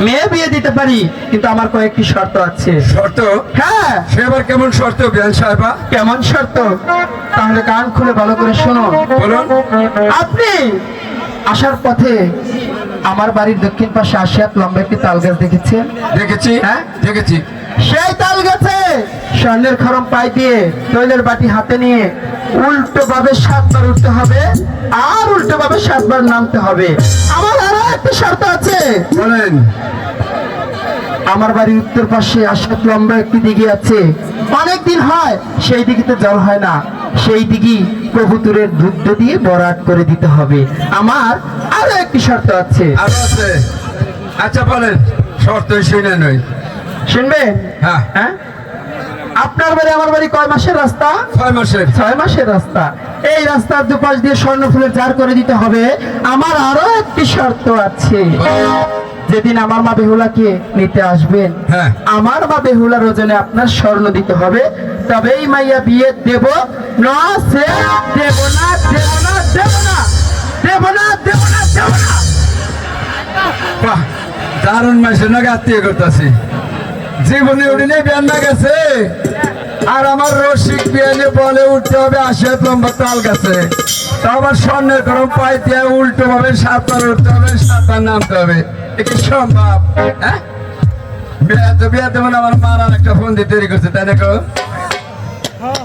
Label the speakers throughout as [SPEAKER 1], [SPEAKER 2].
[SPEAKER 1] মেয়ে বিয়ে দিতে পারি কিন্তু আমার কয়েকটি শর্ত আছে।
[SPEAKER 2] শর্ত?
[SPEAKER 1] হ্যাঁ।
[SPEAKER 2] সে আবার কেমন শর্ত বিয়ান সাহেবা?
[SPEAKER 1] কেমন শর্ত? তাহলে কান খুলে ভালো করে শোনো।
[SPEAKER 2] বলুন।
[SPEAKER 1] আপনি আসার পথে আমার বাড়ির দক্ষিণ পাশে আসিয়া লম্বা একটি তাল গাছ দেখেছেন?
[SPEAKER 2] দেখেছি।
[SPEAKER 1] হ্যাঁ?
[SPEAKER 2] দেখেছি।
[SPEAKER 1] সেই তাল গাছে। স্বর্ণের খরম পাই দিয়ে তৈলের বাটি হাতে নিয়ে উল্টো ভাবে সাতবার উঠতে হবে আর উল্টো ভাবে সাতবার নামতে হবে। আমার আরও একটা শর্ত আছে।
[SPEAKER 2] বলেন।
[SPEAKER 1] আমার বাড়ির উত্তর পাশে আসাত লম্বা একটি দিঘি আছে। অনেক দিন হয় সেই দিঘিতে জল হয় না। সেই দিঘি কবুতরের দুধ দিয়ে বরাট করে দিতে হবে। আমার আরও একটি শর্ত আছে।
[SPEAKER 2] আচ্ছা বলেন। শর্ত শুনে নই।
[SPEAKER 1] শুনবেন?
[SPEAKER 2] হ্যাঁ।
[SPEAKER 1] হ্যাঁ? আপনার বাড়ি আমার বাড়ি কয় মাসের রাস্তা?
[SPEAKER 2] ছয় মাসের।
[SPEAKER 1] ছয় মাসের রাস্তা। এই রাস্তার দুপাশ দিয়ে স্বর্ণ ফুলের জার করে দিতে হবে। আমার আরও একটি শর্ত আছে। যেদিন আমার মা বেহুলাকে নিতে আসবেন
[SPEAKER 2] হ্যাঁ।
[SPEAKER 1] আমার মা বেহুলার ওজনে আপনার স্বর্ণ দিতে হবে। তবেই মাইয়া বিয়ে দেব। না সে দেব না দেব না দেব না। দেব না দেব না দেব না।
[SPEAKER 2] বাহ দারুণ মাসের নাকি আত্মীয় করতেছি। জীবনে উঠিনে বিয়ান না গেছে। আর আমার রসিক বিয়ানে বলে উঠতে হবে আশিয়াত লম্বা তাল গাছে। তো আবার স্বর্ণের গরম পাই দিয়ে উল্টো ভাবে সাতবার উঠতে হবে সাতবার নামতে হবে। এ সম্ভব? হ্যাঁ? বিয়া তো বিয়া তেমন আমার একটা ফোন দিয়ে তৈরি করছে, তাই দেখো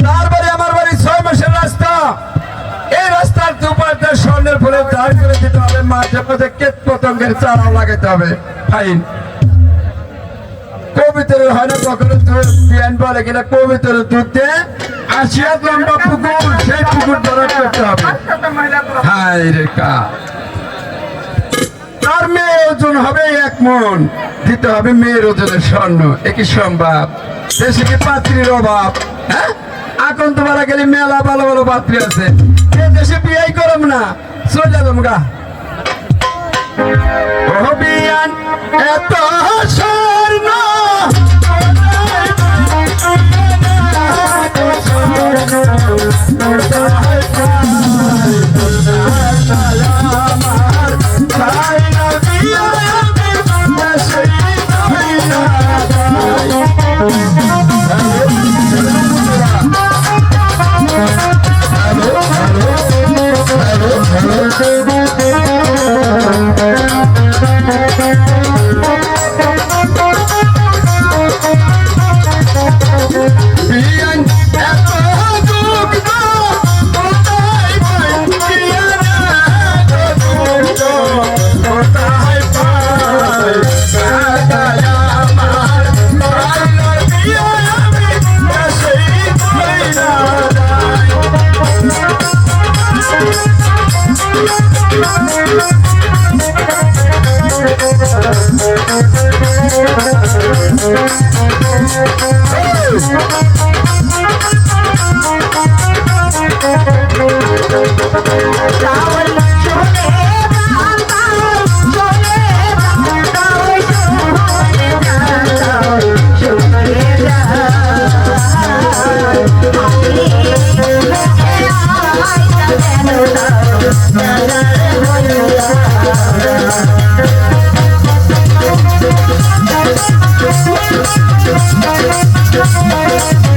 [SPEAKER 2] তার বাড়ি আমার বাড়ি ছয় মাসের রাস্তা। এই রাস্তার দুপাশে স্বর্ণের করে দিতে হবে, মাঝে মাঝে কেট পতঙ্গের চারাও লাগাতে হবে। ফাইন কবিতরের হয় না, কখনো দুধ লম্বা পুকুর, সেই পুকুর করতে হবে। হাই তার মেয়ে ওজন হবে এক মন, দিতে হবে মেয়ের ওজনের স্বর্ণ। একই সম্ভব? দেশে কি পাত্রীর অভাব? হ্যাঁ? এখন তো মারা গেলে মেলা ভালো ভালো পাত্রী আছে। দেশে বিয়াই করম না, চলে যাব গা। এত স্বর্ণ
[SPEAKER 3] Thank you. Woo!